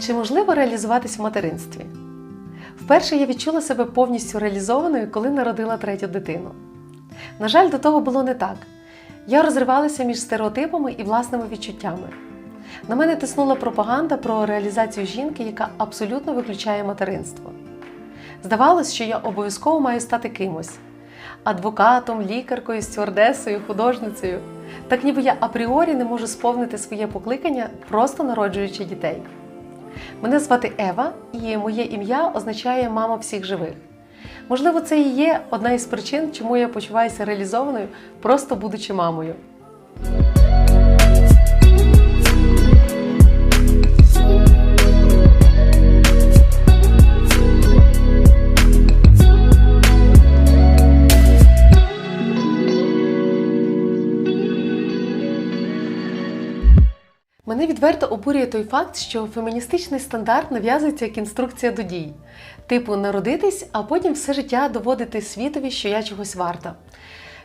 Чи можливо реалізуватись в материнстві? Вперше я відчула себе повністю реалізованою, коли народила третю дитину. На жаль, до того було не так. Я розривалася між стереотипами і власними відчуттями. На мене тиснула пропаганда про реалізацію жінки, яка абсолютно виключає материнство. Здавалось, що я обов'язково маю стати кимось адвокатом, лікаркою, стюардесою, художницею. Так ніби я апріорі не можу сповнити своє покликання, просто народжуючи дітей. Мене звати Ева, і моє ім'я означає мама всіх живих. Можливо, це і є одна із причин, чому я почуваюся реалізованою, просто будучи мамою. Мене відверто обурює той факт, що феміністичний стандарт нав'язується як інструкція до дій. Типу, народитись, а потім все життя доводити світові, що я чогось варта.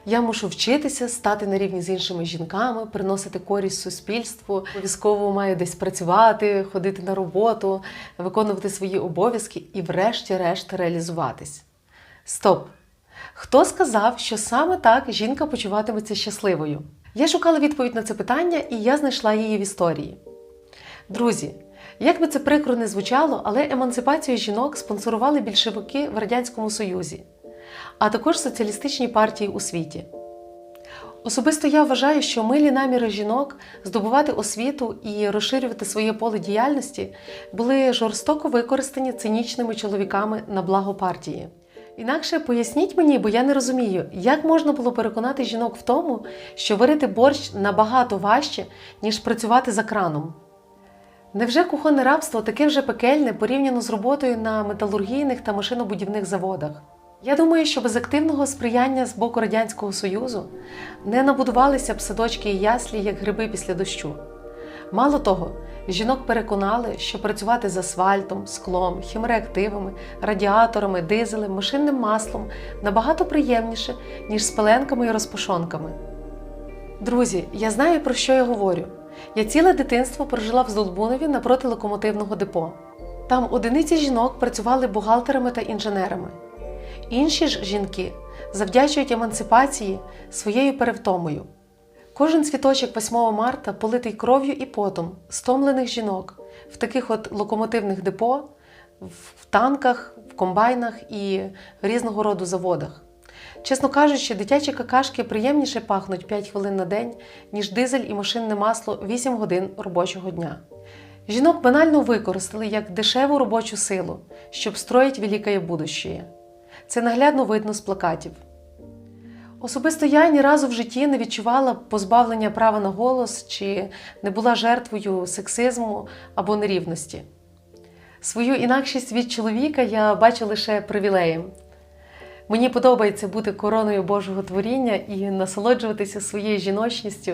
Я мушу вчитися, стати на рівні з іншими жінками, приносити користь суспільству, обов'язково маю десь працювати, ходити на роботу, виконувати свої обов'язки і, врешті-решт, реалізуватись. Стоп! Хто сказав, що саме так жінка почуватиметься щасливою? Я шукала відповідь на це питання, і я знайшла її в історії. Друзі, як би це прикро не звучало, але емансипацію жінок спонсорували більшовики в Радянському Союзі, а також соціалістичні партії у світі. Особисто я вважаю, що милі наміри жінок здобувати освіту і розширювати своє поле діяльності були жорстоко використані цинічними чоловіками на благо партії. Інакше поясніть мені, бо я не розумію, як можна було переконати жінок в тому, що варити борщ набагато важче, ніж працювати за краном. Невже кухонне рабство таке вже пекельне порівняно з роботою на металургійних та машинобудівних заводах? Я думаю, що без активного сприяння з боку Радянського Союзу не набудувалися б садочки і яслі, як гриби після дощу. Мало того, жінок переконали, що працювати з асфальтом, склом, хімреактивами, радіаторами, дизелем, машинним маслом набагато приємніше, ніж з пеленками і розпашонками. Друзі, я знаю, про що я говорю. Я ціле дитинство прожила в Здолбунові напроти локомотивного депо. Там одиниці жінок працювали бухгалтерами та інженерами. Інші ж жінки завдячують емансипації своєю перевтомою. Кожен цвіточок 8 марта политий кров'ю і потом стомлених жінок в таких от локомотивних депо, в танках, в комбайнах і різного роду заводах. Чесно кажучи, дитячі какашки приємніше пахнуть 5 хвилин на день, ніж дизель і машинне масло 8 годин робочого дня. Жінок банально використали як дешеву робочу силу, щоб строїть велике будущее. Це наглядно видно з плакатів. Особисто я ні разу в житті не відчувала позбавлення права на голос чи не була жертвою сексизму або нерівності. Свою інакшість від чоловіка я бачу лише привілеєм. Мені подобається бути короною Божого творіння і насолоджуватися своєю жіночністю,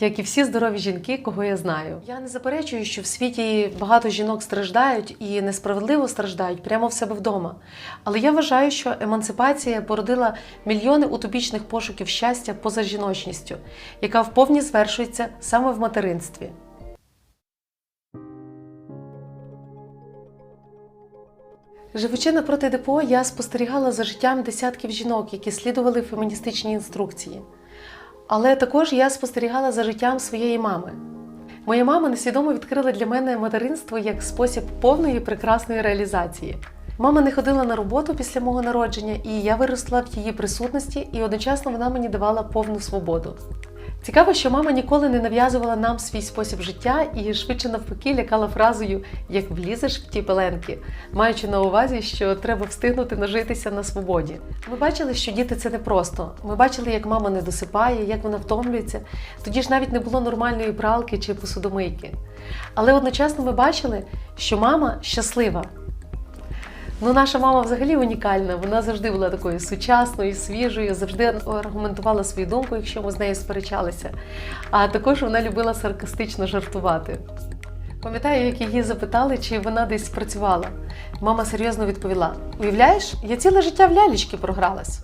як і всі здорові жінки, кого я знаю. Я не заперечую, що в світі багато жінок страждають і несправедливо страждають прямо в себе вдома. Але я вважаю, що емансипація породила мільйони утопічних пошуків щастя поза жіночністю, яка вповні звершується саме в материнстві. Живучи напроти депо, я спостерігала за життям десятків жінок, які слідували феміністичні інструкції. Але також я спостерігала за життям своєї мами. Моя мама несвідомо відкрила для мене материнство як спосіб повної прекрасної реалізації. Мама не ходила на роботу після мого народження, і я виросла в її присутності, і одночасно вона мені давала повну свободу. Цікаво, що мама ніколи не нав'язувала нам свій спосіб життя і швидше навпаки лякала фразою як влізеш в ті пеленки, маючи на увазі, що треба встигнути нажитися на свободі. Ми бачили, що діти це непросто. Ми бачили, як мама не досипає, як вона втомлюється. Тоді ж навіть не було нормальної пралки чи посудомийки. Але одночасно ми бачили, що мама щаслива. Ну, наша мама взагалі унікальна. Вона завжди була такою сучасною, свіжою, завжди аргументувала свою думку, якщо ми з нею сперечалися. А також вона любила саркастично жартувати. Пам'ятаю, як її запитали, чи вона десь працювала. Мама серйозно відповіла: Уявляєш, я ціле життя в лялічки програлась.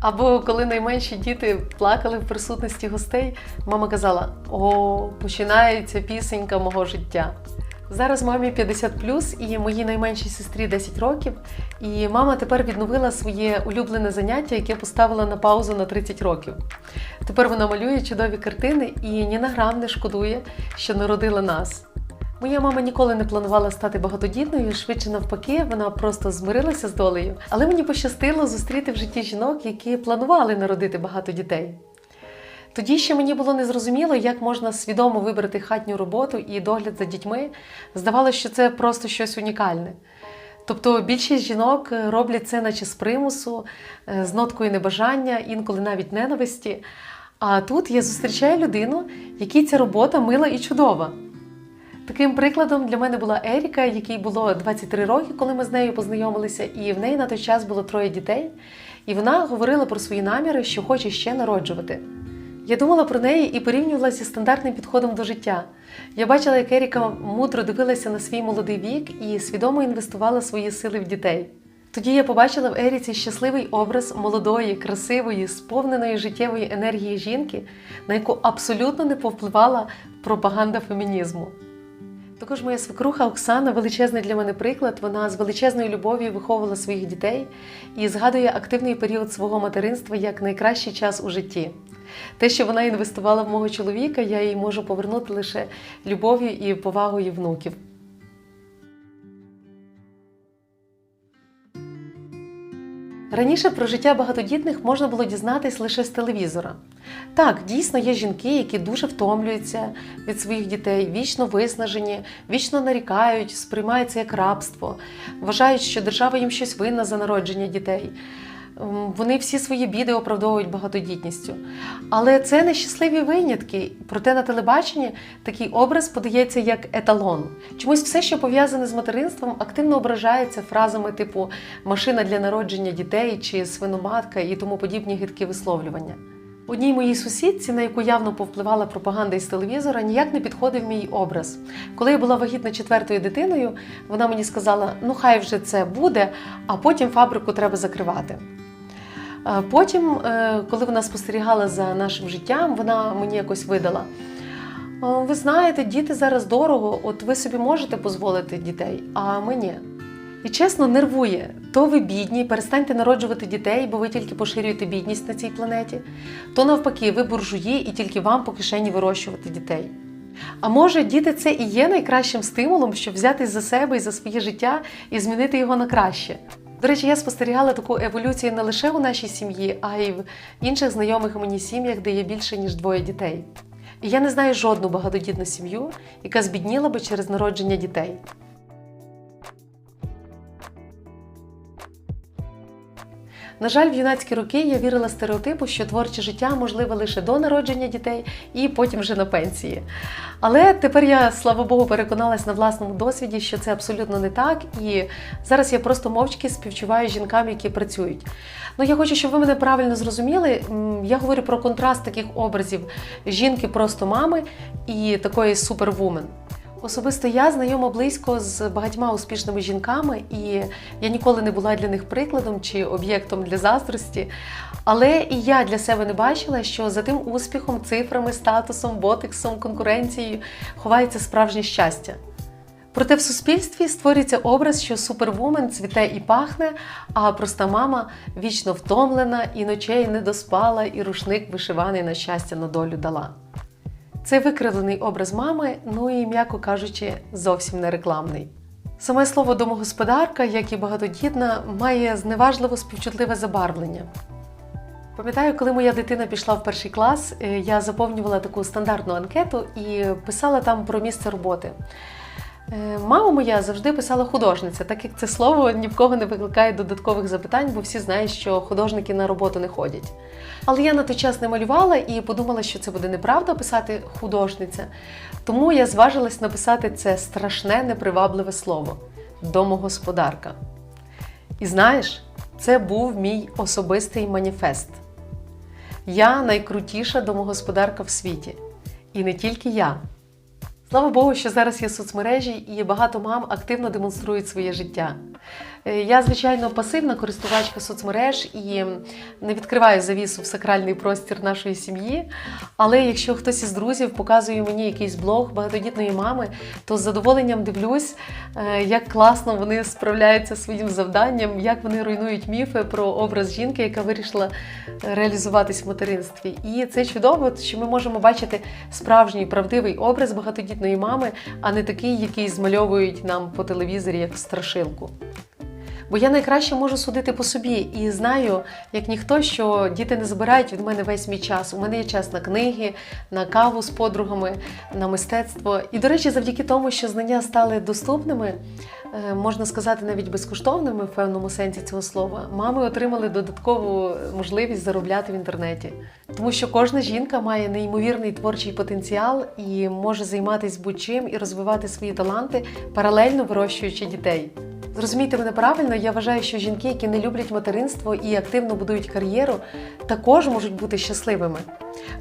Або коли найменші діти плакали в присутності гостей, мама казала: О, починається пісенька мого життя. Зараз мамі 50 і моїй найменшій сестрі 10 років. І мама тепер відновила своє улюблене заняття, яке поставила на паузу на 30 років. Тепер вона малює чудові картини і ні на грам не шкодує, що народила нас. Моя мама ніколи не планувала стати багатодітною, швидше навпаки, вона просто змирилася з долею. Але мені пощастило зустріти в житті жінок, які планували народити багато дітей. Тоді ще мені було незрозуміло, як можна свідомо вибрати хатню роботу і догляд за дітьми. Здавалося, що це просто щось унікальне. Тобто більшість жінок роблять це наче з примусу, е, з ноткою небажання, інколи навіть ненависті. А тут я зустрічаю людину, якій ця робота мила і чудова. Таким прикладом для мене була Еріка, якій було 23 роки, коли ми з нею познайомилися, і в неї на той час було троє дітей. І вона говорила про свої наміри, що хоче ще народжувати. Я думала про неї і порівнювала зі стандартним підходом до життя. Я бачила, як Еріка мудро дивилася на свій молодий вік і свідомо інвестувала свої сили в дітей. Тоді я побачила в Еріці щасливий образ молодої, красивої, сповненої життєвої енергії жінки, на яку абсолютно не повпливала пропаганда фемінізму. Також моя свекруха Оксана величезний для мене приклад. Вона з величезною любов'ю виховувала своїх дітей і згадує активний період свого материнства як найкращий час у житті. Те, що вона інвестувала в мого чоловіка, я їй можу повернути лише любов'ю і повагою внуків. Раніше про життя багатодітних можна було дізнатись лише з телевізора. Так, дійсно є жінки, які дуже втомлюються від своїх дітей, вічно виснажені, вічно нарікають, сприймаються як рабство, вважають, що держава їм щось винна за народження дітей. М, Вони всі свої біди оправдовують багатодітністю. Але це нещасливі винятки. Проте на телебаченні такий образ подається як еталон. Чомусь все, що пов'язане з материнством, активно ображається фразами типу машина для народження дітей чи свиноматка і тому подібні гидкі висловлювання. Одній моїй сусідці, на яку явно повпливала пропаганда із телевізора, ніяк не підходив мій образ. Коли я була вагітна четвертою дитиною, вона мені сказала: ну хай вже це буде, а потім фабрику треба закривати. Потім, е, коли вона спостерігала за нашим життям, вона мені якось видала. Ви знаєте, діти зараз дорого, от ви собі можете дозволити дітей, а ми ні. І чесно, нервує. То ви бідні, перестаньте народжувати дітей, бо ви тільки поширюєте бідність на цій планеті. То навпаки, ви буржуї і тільки вам по кишені вирощувати дітей. А може, діти це і є найкращим стимулом, щоб взятись за себе і за своє життя і змінити його на краще. До речі, я спостерігала таку еволюцію не лише у нашій сім'ї, а й в інших знайомих мені сім'ях, де є більше ніж двоє дітей. І я не знаю жодну багатодітну сім'ю, яка збідніла би через народження дітей. На жаль, в юнацькі роки я вірила стереотипу, що творче життя можливе лише до народження дітей і потім вже на пенсії. Але тепер я, слава Богу, переконалась на власному досвіді, що це абсолютно не так. І зараз я просто мовчки співчуваю жінкам, які працюють. Ну я хочу, щоб ви мене правильно зрозуміли. Я говорю про контраст таких образів жінки просто мами і такої супервумен. Особисто я знайома близько з багатьма успішними жінками, і я ніколи не була для них прикладом чи об'єктом для заздрості. Але і я для себе не бачила, що за тим успіхом, цифрами, статусом, ботексом, конкуренцією ховається справжнє щастя. Проте в суспільстві створюється образ, що супервумен цвіте і пахне, а проста мама вічно втомлена і ночей не доспала, і рушник вишиваний на щастя на долю дала. Це викривлений образ мами, ну і, м'яко кажучи, зовсім не рекламний. Саме слово домогосподарка, як і багатодітна, має зневажливо співчутливе забарвлення. Пам'ятаю, коли моя дитина пішла в перший клас, е, я заповнювала таку стандартну анкету і писала там про місце роботи. Е, Мама моя завжди писала художниця, так як це слово ні в кого не викликає додаткових запитань, бо всі знають, що художники на роботу не ходять. Але я на той час не малювала і подумала, що це буде неправда писати художниця. Тому я зважилась написати це страшне непривабливе слово домогосподарка. І знаєш, це був мій особистий маніфест. Я найкрутіша домогосподарка в світі. І не тільки я. Слава Богу, що зараз є соцмережі і багато мам активно демонструють своє життя. Е, Я, звичайно, пасивна користувачка соцмереж і не відкриваю завісу в сакральний простір нашої сім'ї. Але якщо хтось із друзів показує мені якийсь блог багатодітної мами, то з задоволенням дивлюсь, е, як класно вони справляються своїм завданням, як вони руйнують міфи про образ жінки, яка вирішила е, реалізуватись в материнстві. І це чудово, що ми можемо бачити справжній правдивий образ багатодітної мами, а не такий, який змальовують нам по телевізорі як страшилку. Бо я найкраще можу судити по собі і знаю, як ніхто, що діти не забирають від мене весь мій час. У мене є час на книги, на каву з подругами, на мистецтво. І, до речі, завдяки тому, що знання стали доступними, е, можна сказати, навіть безкоштовними в певному сенсі цього слова, мами отримали додаткову можливість заробляти в інтернеті. Тому що кожна жінка має неймовірний творчий потенціал і може займатися будь-чим і розвивати свої таланти, паралельно вирощуючи дітей. Зрозумійте мене правильно, я вважаю, що жінки, які не люблять материнство і активно будують кар'єру, також можуть бути щасливими.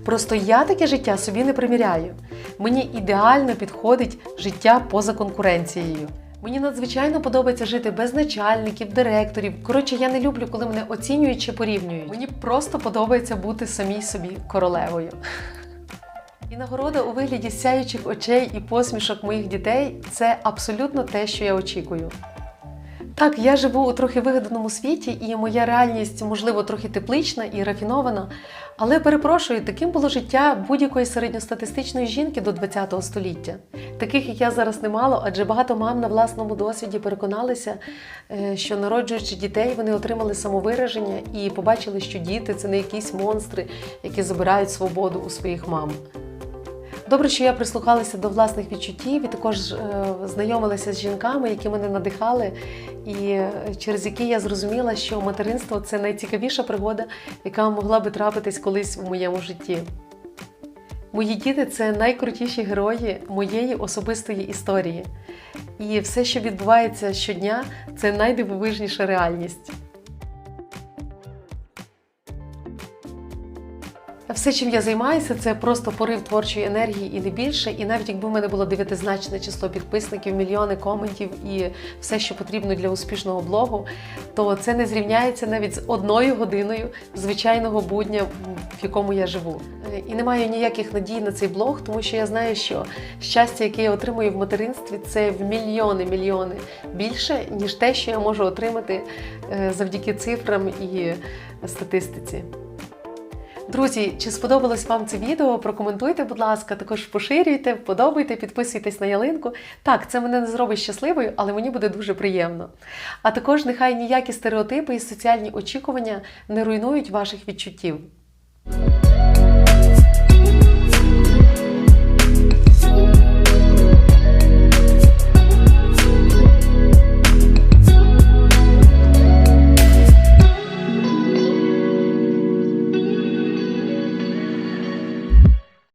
Просто я таке життя собі не приміряю. Мені ідеально підходить життя поза конкуренцією. Мені надзвичайно подобається жити без начальників, директорів. Коротше, я не люблю, коли мене оцінюють чи порівнюють. Мені просто подобається бути самій собі королевою. І нагорода у вигляді сяючих очей і посмішок моїх дітей це абсолютно те, що я очікую. Так, я живу у трохи вигаданому світі, і моя реальність, можливо, трохи теплична і рафінована. Але перепрошую, таким було життя будь-якої середньостатистичної жінки до ХХ століття. Таких, як я зараз немало, адже багато мам на власному досвіді переконалися, е, що народжуючи дітей, вони отримали самовираження і побачили, що діти це не якісь монстри, які забирають свободу у своїх мам. Добре, що я прислухалася до власних відчуттів і також е, знайомилася з жінками, які мене надихали, і е, через які я зрозуміла, що материнство це найцікавіша пригода, яка могла би трапитись колись у моєму житті. Мої діти це найкрутіші герої моєї особистої історії. І все, що відбувається щодня, це найдивовижніша реальність. Все, чим я займаюся, це просто порив творчої енергії і не більше. І навіть якби в мене було дев'ятизначне число підписників, мільйони коментів і все, що потрібно для успішного блогу, то це не зрівняється навіть з одною годиною звичайного будня, в якому я живу. Е, І не маю ніяких надій на цей блог, тому що я знаю, що щастя, яке я отримую в материнстві, це в мільйони мільйони більше, ніж те, що я можу отримати е, завдяки цифрам і статистиці. Друзі, чи сподобалось вам це відео? Прокоментуйте, будь ласка, також поширюйте, вподобайте, підписуйтесь на ялинку. Так, це мене не зробить щасливою, але мені буде дуже приємно. А також нехай ніякі стереотипи і соціальні очікування не руйнують ваших відчуттів.